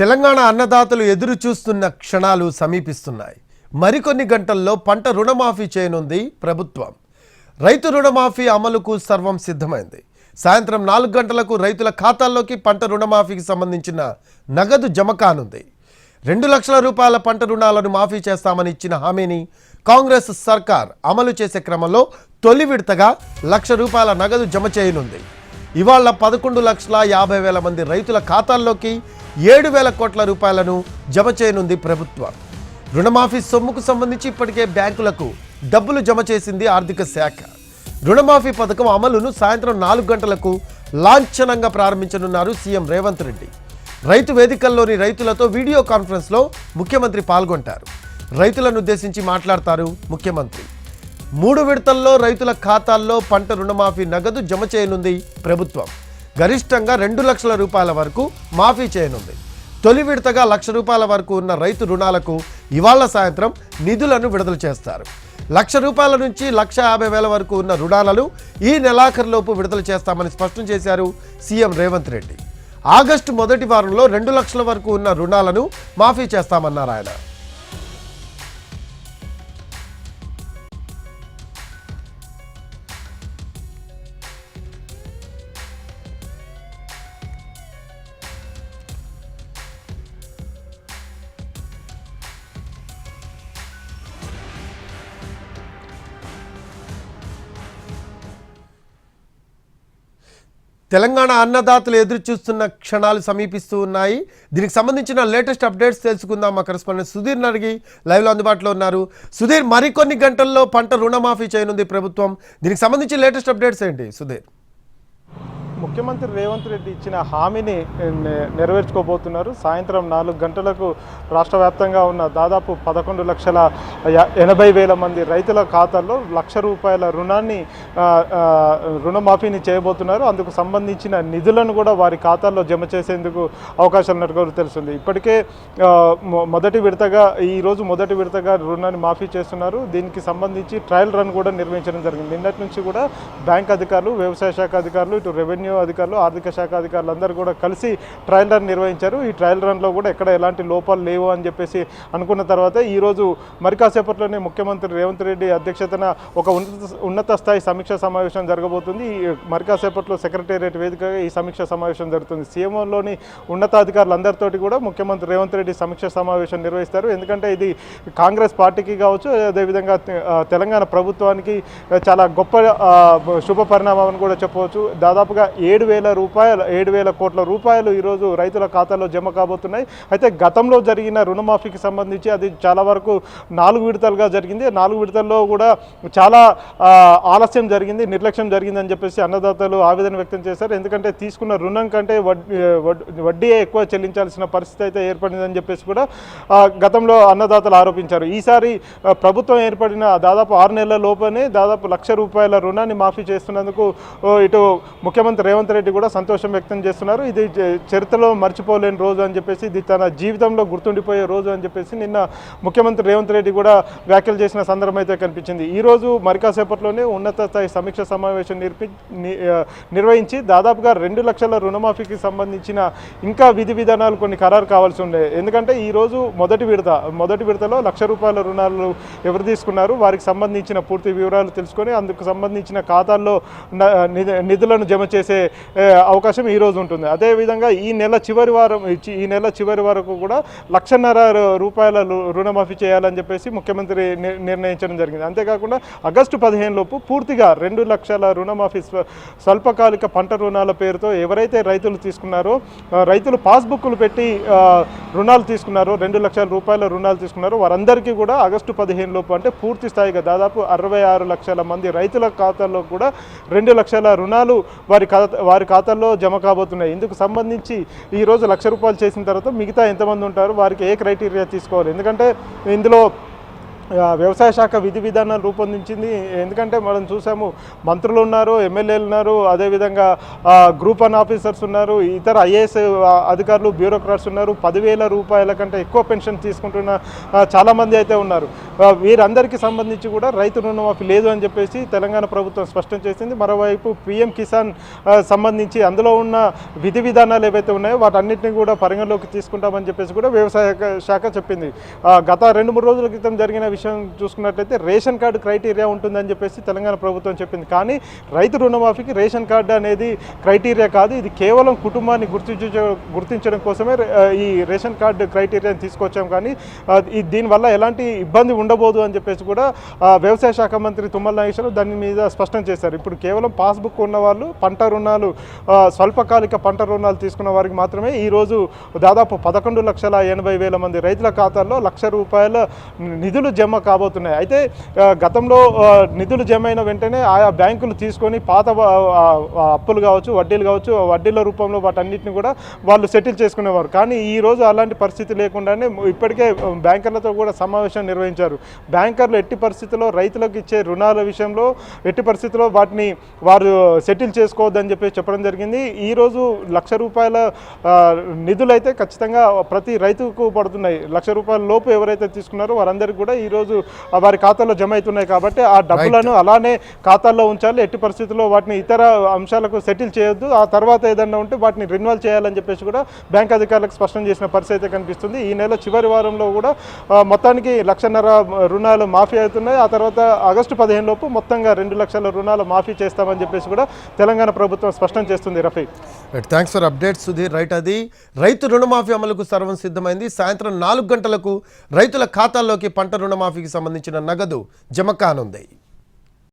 తెలంగాణ అన్నదాతలు ఎదురు చూస్తున్న క్షణాలు సమీపిస్తున్నాయి. మరికొన్ని గంటల్లో పంట రుణమాఫీ చేయనుంది ప్రభుత్వం. రైతు రుణమాఫీ అమలుకు సర్వం సిద్ధమైంది. సాయంత్రం నాలుగు గంటలకు రైతుల ఖాతాల్లోకి పంట రుణమాఫీకి సంబంధించిన నగదు జమ కానుంది. రెండు లక్షల రూపాయల పంట రుణాలను మాఫీ చేస్తామని ఇచ్చిన హామీని కాంగ్రెస్ సర్కార్ అమలు చేసే క్రమంలో తొలి విడతగా లక్ష రూపాయల నగదు జమ చేయనుంది. ఇవాళ పదకొండు లక్షల యాభై వేల మంది రైతుల ఖాతాల్లోకి ఏడు వేల కోట్ల రూపాయలను జమ చేయనుంది ప్రభుత్వం. రుణమాఫీ సొమ్ముకు సంబంధించి ఇప్పటికే బ్యాంకులకు డబ్బులు జమ చేసింది ఆర్థిక శాఖ. రుణమాఫీ పథకం అమలును సాయంత్రం నాలుగు గంటలకు లాంఛనంగా ప్రారంభించనున్నారు సీఎం రేవంత్ రెడ్డి. రైతు వేదికల్లోని రైతులతో వీడియో కాన్ఫరెన్స్లో ముఖ్యమంత్రి పాల్గొంటారు. రైతులను ఉద్దేశించి మాట్లాడతారు ముఖ్యమంత్రి. మూడు విడతల్లో రైతుల ఖాతాల్లో పంట రుణమాఫీ నగదు జమ చేయనుంది ప్రభుత్వం. గరిష్టంగా రెండు లక్షల రూపాయల వరకు మాఫీ చేయనుంది. తొలి విడతగా లక్ష రూపాయల వరకు ఉన్న రైతు రుణాలకు ఇవాళ సాయంత్రం నిధులను విడుదల చేస్తారు. లక్ష రూపాయల నుంచి లక్ష యాభై వేల వరకు ఉన్న రుణాలను ఈ నెలాఖరులోపు విడుదల చేస్తామని స్పష్టం చేశారు సీఎం రేవంత్ రెడ్డి. ఆగస్టు మొదటి వారంలో రెండు లక్షల వరకు ఉన్న రుణాలను మాఫీ చేస్తామన్నారు ఆయన. తెలంగాణ అన్నదాతలు ఎదురు చూస్తున్న క్షణాలు సమీపిస్తూ ఉన్నాయి. దీనికి సంబంధించిన లేటెస్ట్ అప్డేట్స్ తెలుసుకుందాం. మా కరెస్పాండెంట్ సుధీర్ నడిగి లైవ్లో అందుబాటులో ఉన్నారు. సుధీర్ మరికొన్ని గంటల్లో పంట రుణమాఫీ చేయనుంది ప్రభుత్వం. దీనికి సంబంధించి లేటెస్ట్ అప్డేట్స్ ఏంటి సుధీర్? ముఖ్యమంత్రి రేవంత్ రెడ్డి ఇచ్చిన హామీని నెరవేర్చుకోబోతున్నారు. సాయంత్రం నాలుగు గంటలకు రాష్ట్ర వ్యాప్తంగా ఉన్న దాదాపు పదకొండు లక్షల ఎనభై వేల మంది రైతుల ఖాతాల్లో లక్ష రూపాయల రుణాన్ని రుణమాఫీని చేయబోతున్నారు. అందుకు సంబంధించిన నిధులను కూడా వారి ఖాతాల్లో జమ చేసేందుకు అవకాశాలు ఉన్నట్టుగా తెలుస్తుంది. ఇప్పటికే మొదటి విడతగా ఈరోజు మొదటి విడతగా రుణాన్ని మాఫీ చేస్తున్నారు. దీనికి సంబంధించి ట్రయల్ రన్ కూడా నిర్వహించడం జరిగింది. నిన్నటి నుంచి కూడా బ్యాంక్ అధికారులు వ్యవసాయ శాఖ అధికారులు ఇటు రెవెన్యూ అధికారులు ఆర్థిక శాఖ అధికారులు అందరూ కూడా కలిసి ట్రయల్ రన్ నిర్వహించారు. ఈ ట్రయల్ రన్లో కూడా ఎక్కడ ఎలాంటి లోపాలు లేవు అని చెప్పేసి అనుకున్న తర్వాత ఈరోజు మరి కాసేపట్లోనే ముఖ్యమంత్రి రేవంత్ రెడ్డి అధ్యక్షతన ఒక ఉన్నత ఉన్నత స్థాయి సమీక్ష సమావేశం జరగబోతుంది. ఈ మరి కాసేపట్లో సెక్రటేరియట్ వేదికగా ఈ సమీక్ష సమావేశం జరుగుతుంది. సీఎంఓలోని ఉన్నతాధికారులందరితోటి కూడా ముఖ్యమంత్రి రేవంత్ రెడ్డి సమీక్ష సమావేశం నిర్వహిస్తారు. ఎందుకంటే ఇది కాంగ్రెస్ పార్టీకి కావచ్చు అదేవిధంగా తెలంగాణ ప్రభుత్వానికి చాలా గొప్ప శుభ పరిణామం అని కూడా చెప్పవచ్చు. దాదాపుగా ఏడు వేల రూపాయలు ఏడు వేల కోట్ల రూపాయలు ఈరోజు రైతుల ఖాతాలో జమ కాబోతున్నాయి. అయితే గతంలో జరిగిన రుణమాఫీకి సంబంధించి అది చాలా వరకు నాలుగు విడతలుగా జరిగింది. నాలుగు విడతల్లో కూడా చాలా ఆలస్యం జరిగింది నిర్లక్ష్యం జరిగిందని చెప్పేసి అన్నదాతలు ఆవేదన వ్యక్తం చేశారు. ఎందుకంటే తీసుకున్న రుణం కంటే వడ్డీ వడ్డీ ఎక్కువ చెల్లించాల్సిన పరిస్థితి అయితే ఏర్పడిందని చెప్పేసి కూడా గతంలో అన్నదాతలు ఆరోపించారు. ఈసారి ప్రభుత్వం ఏర్పడిన దాదాపు ఆరు నెలల లోపనే దాదాపు లక్ష రూపాయల రుణాన్ని మాఫీ చేస్తున్నందుకు ఓ, ఇటు ముఖ్యమంత్రి రేవంత్ రెడ్డి కూడా సంతోషం వ్యక్తం చేస్తున్నారు. ఇది చరిత్రలో మర్చిపోలేని రోజు అని చెప్పేసి ఇది తన జీవితంలో గుర్తుండిపోయే రోజు అని చెప్పేసి నిన్న ముఖ్యమంత్రి రేవంత్ రెడ్డి కూడా వ్యాఖ్యలు చేసిన సందర్భం అయితే కనిపించింది. ఈ రోజు ఉన్నత స్థాయి సమీక్ష సమావేశం నిర్పి ని- నిర్వహించి దాదాపుగా రెండు లక్షల రుణమాఫీకి సంబంధించిన ఇంకా విధి విధానాలు కొన్ని ఖరారు కావాల్సి ఉండే. ఎందుకంటే ఈ రోజు మొదటి విడత మొదటి విడతలో లక్ష రూపాయల రుణాలు ఎవరు తీసుకున్నారు? వారికి సంబంధించిన పూర్తి వివరాలు తెలుసుకొని అందుకు సంబంధించిన ఖాతాల్లో న- నిధులను జమ చేసే అవకాశం ఈ రోజు ఉంటుంది. అదేవిధంగా ఈ నెల చివరి వారం ఈ- ఈ నెల చివరి వరకు కూడా లక్షన్నర రూపాయల రు- రుణమాఫీ చేయాలని చెప్పేసి ముఖ్యమంత్రి నిర్ణయించడం జరిగింది. అంతేకాకుండా ఆగస్టు పదిహేను లోపు పూర్తిగా రెండు లక్షల రుణమాఫీ స్వల్పకాలిక పంట రుణాల పేరుతో ఎవరైతే రైతులు తీసుకున్నారో రైతులు పాస్బుక్లు పెట్టి రుణాలు తీసుకున్నారో రెండు లక్షల రూపాయల రుణాలు తీసుకున్నారో వారందరికీ కూడా ఆగస్టు పదిహేను లోపు అంటే పూర్తి స్థాయిగా దాదాపు అరవై ఆరు లక్షల మంది రైతుల ఖాతాల్లో కూడా రెండు లక్షల రుణాలు వారి ఖాతా వారి ఖాతాల్లో జమ కాబోతున్నాయి. ఇందుకు సంబంధించి ఈ రోజు లక్ష రూపాయలు చేసిన తర్వాత మిగతా ఎంతమంది ఉంటారు? వారికి ఏ క్రైటీరియా తీసుకోవాలి? ఎందుకంటే ఇందులో వ్యవసాయ శాఖ విధి విధానాలు రూపొందించింది. ఎందుకంటే మనం చూసాము మంత్రులు ఉన్నారు ఎమ్మెల్యేలు ఉన్నారు అదేవిధంగా గ్రూప్ వన్ ఆఫీసర్స్ ఉన్నారు ఇతర ఐఏఎస్ అధికారులు బ్యూరోక్రాట్స్ ఉన్నారు పదివేల రూపాయల కంటే ఎక్కువ పెన్షన్ తీసుకుంటున్న చాలామంది అయితే ఉన్నారు. వీరందరికీ సంబంధించి కూడా రైతు రుణమాఫీ లేదు అని చెప్పేసి తెలంగాణ ప్రభుత్వం స్పష్టం చేసింది. మరోవైపు పిఎం కిసాన్ సంబంధించి అందులో ఉన్న విధి విధానాలు ఏవైతే ఉన్నాయో వాటన్నిటిని కూడా పరిగణలోకి తీసుకుంటామని చెప్పేసి కూడా వ్యవసాయ శాఖ చెప్పింది. గత రెండు మూడు రోజుల క్రితం జరిగిన విషయం చూసుకున్నట్లయితే రేషన్ కార్డు క్రైటీరియా ఉంటుందని చెప్పేసి తెలంగాణ ప్రభుత్వం చెప్పింది. కానీ రైతు రుణమాఫీకి రేషన్ కార్డు అనేది క్రైటీరియా కాదు. ఇది కేవలం కుటుంబాన్ని గుర్తించ గుర్తించడం కోసమే ఈ రేషన్ కార్డు క్రైటీరియాని తీసుకొచ్చాం. కానీ దీనివల్ల ఎలాంటి ఇబ్బంది ఉండబోదు అని చెప్పేసి కూడా వ్యవసాయ శాఖ మంత్రి తుమ్మల నాగేశ్వరరావు దాని మీద స్పష్టం చేశారు. ఇప్పుడు కేవలం పాస్బుక్ ఉన్న వాళ్ళు పంట రుణాలు స్వల్పకాలిక పంట రుణాలు తీసుకున్న వారికి మాత్రమే ఈరోజు దాదాపు పదకొండు లక్షల ఎనభై వేల మంది రైతుల ఖాతాల్లో లక్ష రూపాయల నిధులు జమ కాబోతున్నాయి. అయితే గతంలో నిధులు జమ అయిన వెంటనే ఆయా బ్యాంకులు తీసుకొని పాత అప్పులు కావచ్చు వడ్డీలు కావచ్చు ఆ వడ్డీల రూపంలో వాటన్నిటిని కూడా వాళ్ళు సెటిల్ చేసుకునేవారు. కానీ ఈ రోజు అలాంటి పరిస్థితి లేకుండానే ఇప్పటికే బ్యాంకర్లతో కూడా సమావేశం నిర్వహించారు. బ్యాంకర్లు ఎట్టి పరిస్థితుల్లో రైతులకు ఇచ్చే రుణాల విషయంలో ఎట్టి పరిస్థితుల్లో వాటిని వారు సెటిల్ చేసుకోవద్దని చెప్పి చెప్పడం జరిగింది. ఈరోజు లక్ష రూపాయల నిధులైతే ఖచ్చితంగా ప్రతి రైతుకు పడుతున్నాయి. లక్ష రూపాయల లోపు ఎవరైతే తీసుకున్నారో వారందరికీ కూడా ఈ రోజు ఆ వారి ఖాతాలో జమ అవుతున్నాయి కాబట్టి ఆ డబ్బులను అలానే ఖాతాల్లో ఉంచాలి. ఎట్టి పరిస్థితుల్లో వాటిని ఇతర అంశాలకు సెటిల్ చేయొద్దు. ఆ తర్వాత ఏదన్నా ఉంటే వాటిని రిన్వాల్ చేయాలని చెప్పేసి కూడా బ్యాంక్ అధికారులకు స్పష్టం చేసిన పరిస్థితి అయితే కనిపిస్తుంది. ఈ నెల చివరి వారంలో కూడా మొత్తానికి లక్షన్నర రుణాలు మాఫీ అవుతున్నాయి. ఆ తర్వాత ఆగస్టు పదిహేను లోపు మొత్తంగా రెండు లక్షల రుణాలు మాఫీ చేస్తామని చెప్పేసి కూడా తెలంగాణ ప్రభుత్వం స్పష్టం చేస్తుంది. Right thanks for update Sudheer. Right అది. రైతు రుణమాఫీ అమలుకు సర్వం సిద్ధమైంది. సాయంత్రం నాలుగు గంటలకు రైతుల ఖాతాల్లోకి పంట రుణమాఫీకి సంబంధించిన నగదు జమ కానుంది.